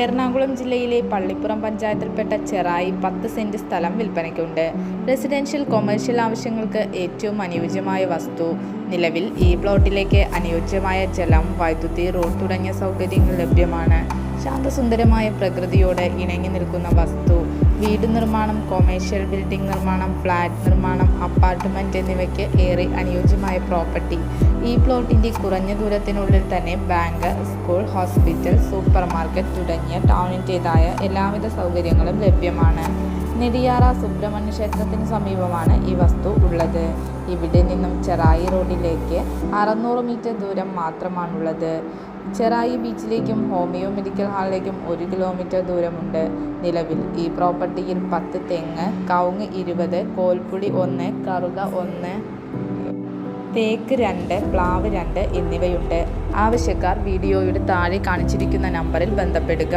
എറണാകുളം ജില്ലയിലെ പള്ളിപ്പുറം പഞ്ചായത്തിൽപ്പെട്ട ചെറായി പത്ത് സെന്റ് സ്ഥലം വിൽപ്പനയ്ക്കുണ്ട്. റെസിഡൻഷ്യൽ കൊമേഴ്ഷ്യൽ ആവശ്യങ്ങൾക്ക് ഏറ്റവും അനുയോജ്യമായ വസ്തു. നിലവിൽ ഈ പ്ലോട്ടിലേക്ക് അനുയോജ്യമായ ജലം വൈദ്യുതി റോഡ് തുടങ്ങിയ സൗകര്യങ്ങൾ ലഭ്യമാണ്. ശാന്തസുന്ദരമായ പ്രകൃതിയോട് ഇണങ്ങി നിൽക്കുന്ന വസ്തു. വീട് നിർമ്മാണം കൊമേഴ്ഷ്യൽ ബിൽഡിംഗ് നിർമ്മാണം ഫ്ലാറ്റ് നിർമ്മാണം അപ്പാർട്ട്മെന്റ് എന്നിവയ്ക്ക് ഏറെ അനുയോജ്യമായ പ്രോപ്പർട്ടി ഈ പ്ലോട്ടിന്റെ കുറഞ്ഞ ദൂരത്തിനുള്ളിൽ തന്നെ bank school hospital super market തുടങ്ങിയ ടൗണിന്റേതായ എല്ലാവിധ സൗകര്യങ്ങളും ലഭ്യമാണ്. നെടിയാറ സുബ്രഹ്മണ്യ ക്ഷേത്രത്തിന് സമീപമാണ് ഈ വസ്തു ഉള്ളത്. ഇവിടെ നിന്നും ചെറായി റോഡിലേക്ക് അറുന്നൂറ് മീറ്റർ ദൂരം മാത്രമാണുള്ളത്. ചെറായി ബീച്ചിലേക്കും ഹോമിയോ മെഡിക്കൽ ഹാളിലേക്കും ഒരു കിലോമീറ്റർ ദൂരമുണ്ട് നിലവിൽ. ഈ പ്രോപ്പർട്ടിയിൽ പത്ത് തെങ്ങ് കവുങ്ങ് ഇരുപത് കോൽപ്പുളി ഒന്ന് കറുക ഒന്ന് തേക്ക് രണ്ട് പ്ലാവ് രണ്ട് എന്നിവയുണ്ട്. ആവശ്യക്കാർ വീഡിയോയുടെ താഴെ കാണിച്ചിരിക്കുന്ന നമ്പറിൽ ബന്ധപ്പെടുക.